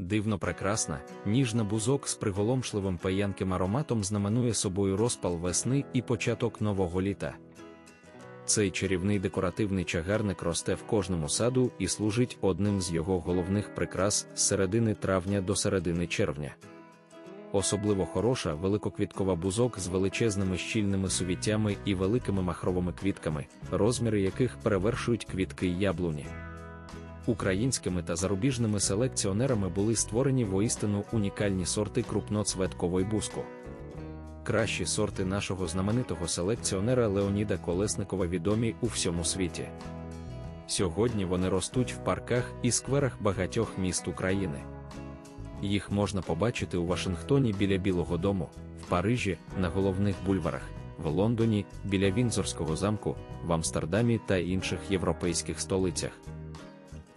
Дивно прекрасна, ніжна бузок з приголомшливим паянким ароматом знаменує собою розпал весни і початок нового літа. Цей чарівний декоративний чагарник росте в кожному саду і служить одним з його головних прикрас з середини травня до середини червня. Особливо хороша великоквіткова бузок з величезними щільними сувіттями і великими махровими квітками, розміри яких перевершують квітки яблуні. Українськими та зарубіжними селекціонерами були створені воістину унікальні сорти крупноцветкової буску. Кращі сорти нашого знаменитого селекціонера Леоніда Колесникова відомі у всьому світі. Сьогодні вони ростуть в парках і скверах багатьох міст України. Їх можна побачити у Вашингтоні біля Білого Дому, в Парижі, на головних бульварах, в Лондоні, біля Вінзорського замку, в Амстердамі та інших європейських столицях.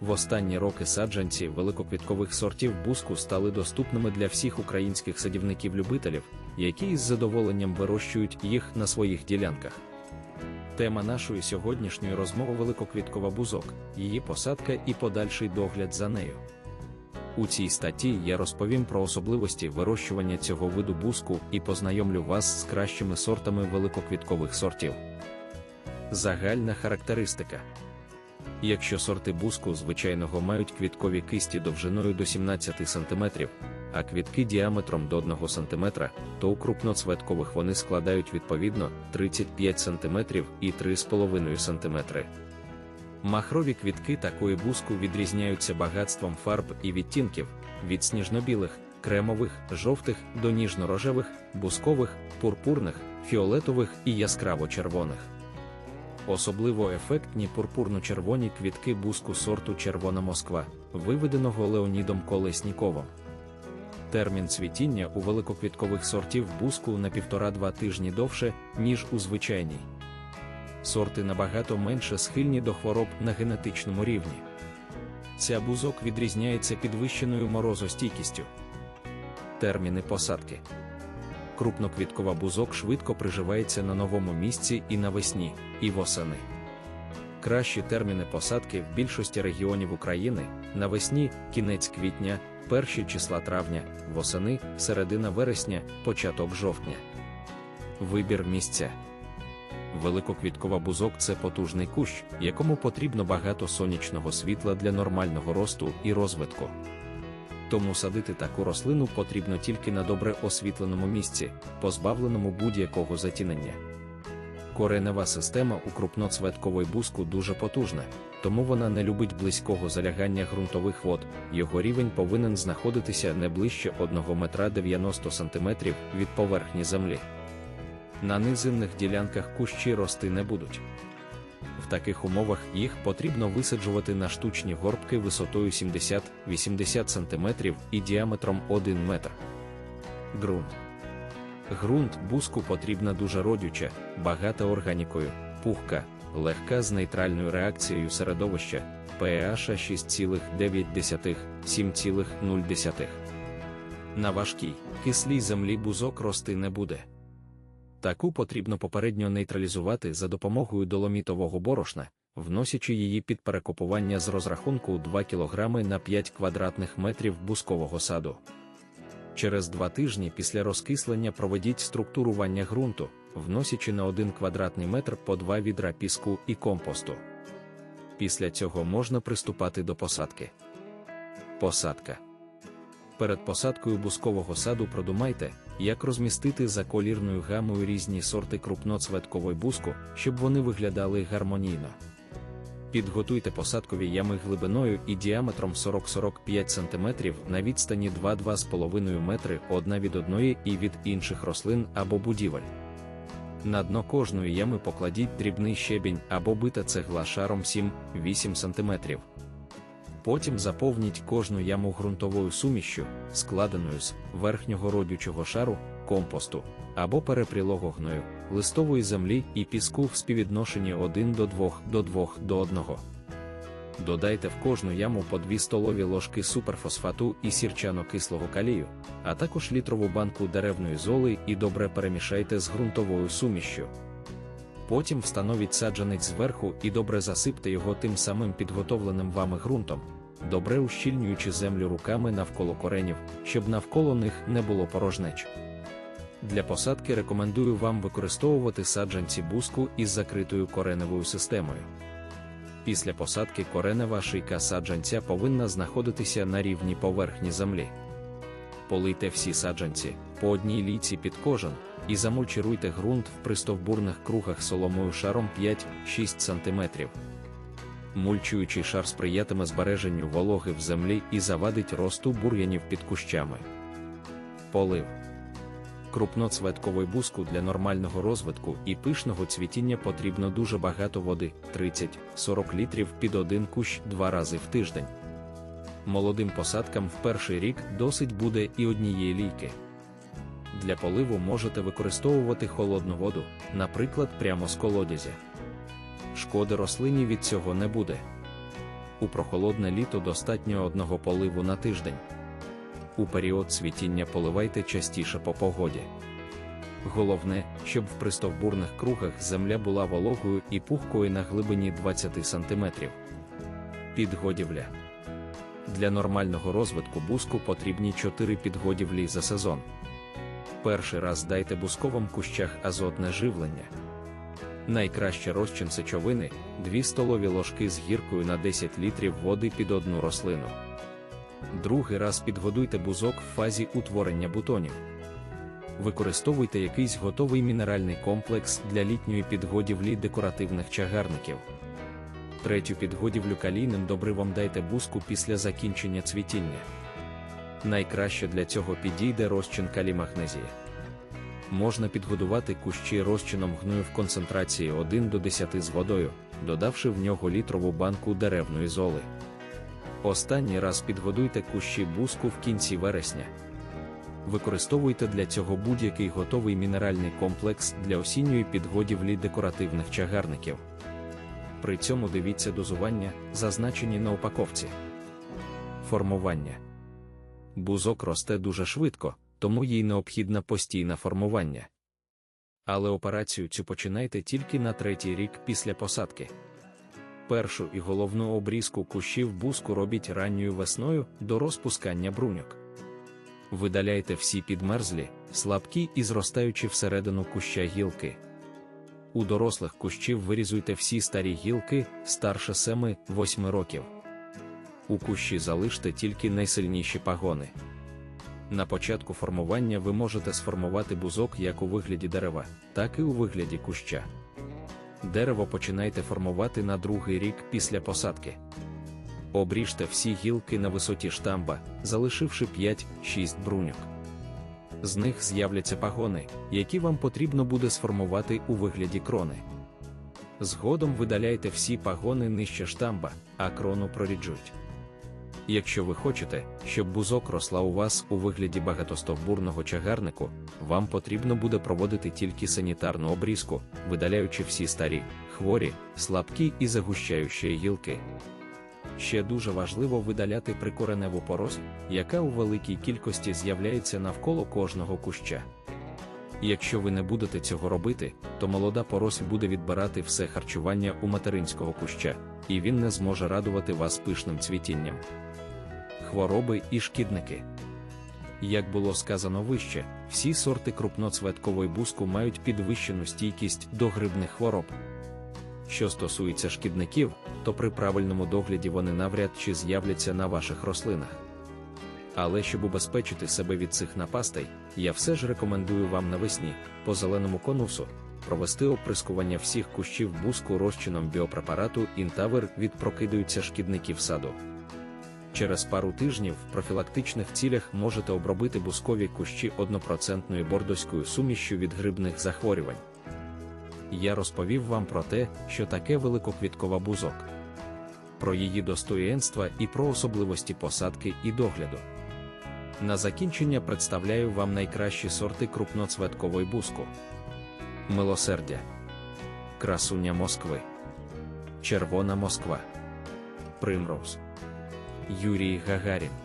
В останні роки саджанці великоквіткових сортів буску стали доступними для всіх українських садівників-любителів, які із задоволенням вирощують їх на своїх ділянках. Тема нашої сьогоднішньої розмови великоквіткова бузок, її посадка і подальший догляд за нею. У цій статті я розповім про особливості вирощування цього виду буску і познайомлю вас з кращими сортами великоквіткових сортів. Загальна характеристика. Якщо сорти буску звичайного мають квіткові кисті довжиною до 17 см, а квітки діаметром до 1 см, то у крупноцветкових вони складають відповідно 35 см і 3,5 см. Махрові квітки такої буску відрізняються багатством фарб і відтінків від сніжно-білих, кремових, жовтих до ніжно-рожевих, бускових, пурпурних, фіолетових і яскраво-червоних. Особливо ефектні пурпурно-червоні квітки буску сорту Червона Москва, виведеного Леонідом Колесніковим. Термін цвітіння у великоквіткових сортів буску на півтора-два тижні довше, ніж у звичайній. Сорти набагато менше схильні до хвороб на генетичному рівні. Ця бузок відрізняється підвищеною морозостійкістю. Терміни посадки. Крупноквіткова бузок швидко приживається на новому місці і навесні, і восени. Кращі терміни посадки в більшості регіонів України навесні, кінець квітня, перші числа травня, восени, середина вересня, початок жовтня. Вибір місця. Великоквіткова бузок це потужний кущ, якому потрібно багато сонячного світла для нормального росту і розвитку. Тому садити таку рослину потрібно тільки на добре освітленому місці, позбавленому будь-якого затінення. Коренева система у крупноцветкової буску дуже потужна, тому вона не любить близького залягання ґрунтових вод, його рівень повинен знаходитися не ближче 1 метра 90 см від поверхні землі. На низинних ділянках кущі рости не будуть. В таких умовах їх потрібно висаджувати на штучні горбки висотою 70-80 см і діаметром 1 метр. Ґрунт. Ґрунт буску потрібна дуже родюча, багата органікою, пухка, легка з нейтральною реакцією середовища pH 6,9-7,0. На важкій, кислій землі бузок рости не буде. Таку потрібно попередньо нейтралізувати за допомогою доломітового борошна, вносячи її під перекопування з розрахунку 2 кг на 5 квадратних метрів бускового саду. Через два тижні після розкислення проведіть структурування ґрунту, вносячи на 1 квадратний метр по 2 відра піску і компосту. Після цього можна приступати до посадки. Посадка. Перед посадкою бускового саду продумайте, як розмістити за колірною гамою різні сорти крупноцветкової буску, щоб вони виглядали гармонійно. Підготуйте посадкові ями глибиною і діаметром 40-45 см на відстані 2-2,5 метри одна від одної і від інших рослин або будівель. На дно кожної ями покладіть дрібний щебінь або бита цегла шаром 7-8 см. Потім заповніть кожну яму ґрунтовою сумішчю, складеною з верхнього родючого шару, компосту або перепрілого гною, листової землі і піску в співвідношенні 1 до 2 до 2 до 1. Додайте в кожну яму по 2 столові ложки суперфосфату і сірчано-кислого калію, а також літрову банку деревної золи і добре перемішайте з ґрунтовою сумішчю. Потім встановіть саджанець зверху і добре засипте його тим самим підготовленим вами ґрунтом, добре ущільнюючи землю руками навколо коренів, щоб навколо них не було порожнеч. Для посадки рекомендую вам використовувати саджанці буску із закритою кореневою системою. Після посадки коренева шийка саджанця повинна знаходитися на рівні поверхні землі. Полийте всі саджанці по одній лійці під кожен і замульчируйте ґрунт в пристовбурних кругах соломою шаром 5-6 см. Мульчуючий шар сприятиме збереженню вологи в землі і завадить росту бур'янів під кущами. Полив крупноцветковий буску для нормального розвитку і пишного цвітіння потрібно дуже багато води 30-40 літрів під один кущ два рази в тиждень. Молодим посадкам в перший рік досить буде і однієї лійки. Для поливу можете використовувати холодну воду, наприклад, прямо з колодязя. Шкоди рослині від цього не буде. У прохолодне літо достатньо одного поливу на тиждень. У період цвітіння поливайте частіше по погоді. Головне, щоб в пристовбурних кругах земля була вологою і пухкою на глибині 20 см. Підгодівля для нормального розвитку буску потрібні 4 підгодівлі за сезон. Перший раз дайте бусковим кущах азотне живлення. Найкраще розчин сечовини 2 столові ложки з гіркою на 10 літрів води під одну рослину. Другий раз підгодуйте бузок в фазі утворення бутонів. Використовуйте якийсь готовий мінеральний комплекс для літньої підгодівлі декоративних чагарників. Третю підгодівлю калійним добривом дайте буску після закінчення цвітіння. Найкраще для цього підійде розчин калімагнезії. Можна підгодувати кущі розчином гною в концентрації 1 до 10 з водою, додавши в нього літрову банку деревної золи. Останній раз підгодуйте кущі буску в кінці вересня. Використовуйте для цього будь-який готовий мінеральний комплекс для осінньої підгодівлі декоративних чагарників. При цьому дивіться дозування, зазначені на упаковці. Формування бузок росте дуже швидко, тому їй необхідне постійне формування. Але операцію цю починайте тільки на третій рік після посадки. Першу і головну обрізку кущів буску робіть ранньою весною до розпускання бруньок. Видаляйте всі підмерзлі, слабкі і зростаючі всередину куща гілки. У дорослих кущів вирізуйте всі старі гілки старше 7-8 років. У кущі залиште тільки найсильніші пагони. На початку формування ви можете сформувати бузок як у вигляді дерева, так і у вигляді куща. Дерево починайте формувати на другий рік після посадки. Обріжте всі гілки на висоті штамба, залишивши 5-6 бруньок. З них з'являться пагони, які вам потрібно буде сформувати у вигляді крони. Згодом видаляйте всі пагони нижче штамба, а крону проріджуть. Якщо ви хочете, щоб бузок росла у вас у вигляді багатостовбурного чагарнику, вам потрібно буде проводити тільки санітарну обрізку, видаляючи всі старі, хворі, слабкі і загущаючі гілки. Ще дуже важливо видаляти прикореневу поросль, яка у великій кількості з'являється навколо кожного куща. Якщо ви не будете цього робити, то молода поросль буде відбирати все харчування у материнського куща, і він не зможе радувати вас пишним цвітінням. Хвороби і шкідники. Як було сказано вище, всі сорти крупноцветкової буску мають підвищену стійкість до грибних хвороб. Що стосується шкідників, то при правильному догляді вони навряд чи з'являться на ваших рослинах. Але щоб убезпечити себе від цих напастей, я все ж рекомендую вам навесні, по зеленому конусу, провести оприскування всіх кущів буску розчином біопрепарату інтавер від прокидаються шкідників саду. Через пару тижнів в профілактичних цілях можете обробити бускові кущі 1% бордоською сумішю від грибних захворювань. Я розповів вам про те, що таке великоквіткова бузок, про її достоєнства і про особливості посадки і догляду. На закінчення представляю вам найкращі сорти крупноцветкової буску: Милосердя, Красуня Москви, Червона Москва, Примроуз, Юрій Гагарін.